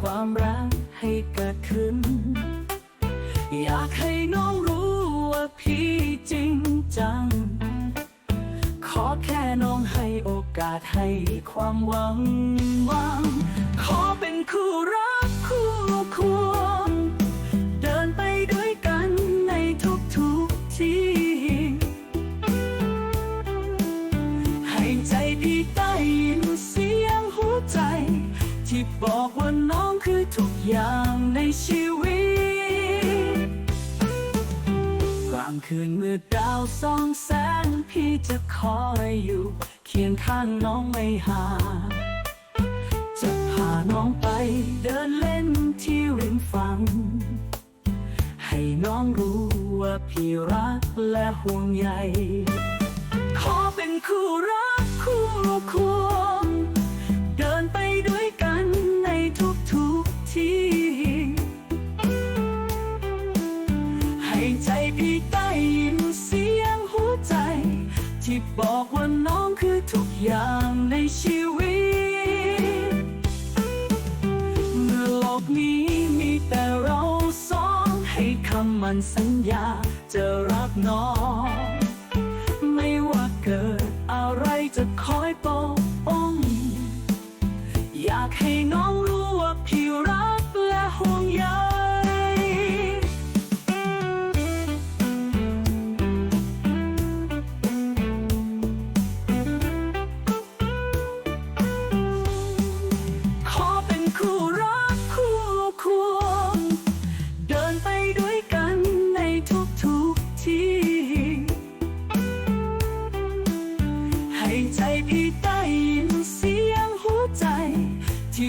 ความรักให้เกิดขึ้น อยากให้น้องรู้ว่าพี่จริงจัง ขอแค่น้องให้โอกาสให้ความหวังหวัง ขอเป็นคู่รักคู่ควร เดินไปด้วยกันในทุกๆที่ ให้ใจพี่ได้ยินเสียงหัวใจ ที่บอกว่าน้อง ทุกอย่างในชีวิต กลางคืนเมื่อดาวส่องแสงพี่จะคอยอยู่ เคียงข้างน้องไม่ห่างจะพาน้องไปเดินเล่นที่ริมฝั่งให้น้องรู้ว่าพี่รักและห่วงใยขอเป็นคู่รักคู่ควร ใจพี่ได้ยินเสียงหัวใจ ที่บอกว่าน้องคือทุกอย่างในชีวิต เมื่อโลกนี้มีแต่เราสอง ให้คำมันสัญญาจะรักน้อง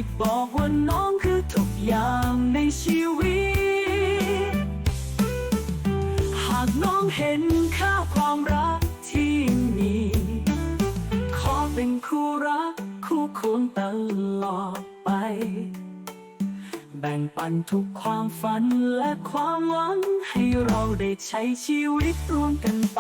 ที่บอกว่าน้องคือทุกอย่างในชีวิต หากน้องเห็นค่าความรักที่มี ขอเป็นคู่รักคู่ควรตลอดไป แบ่งปันทุกความฝันและความหวัง ให้เราได้ใช้ชีวิตร่วมกันไป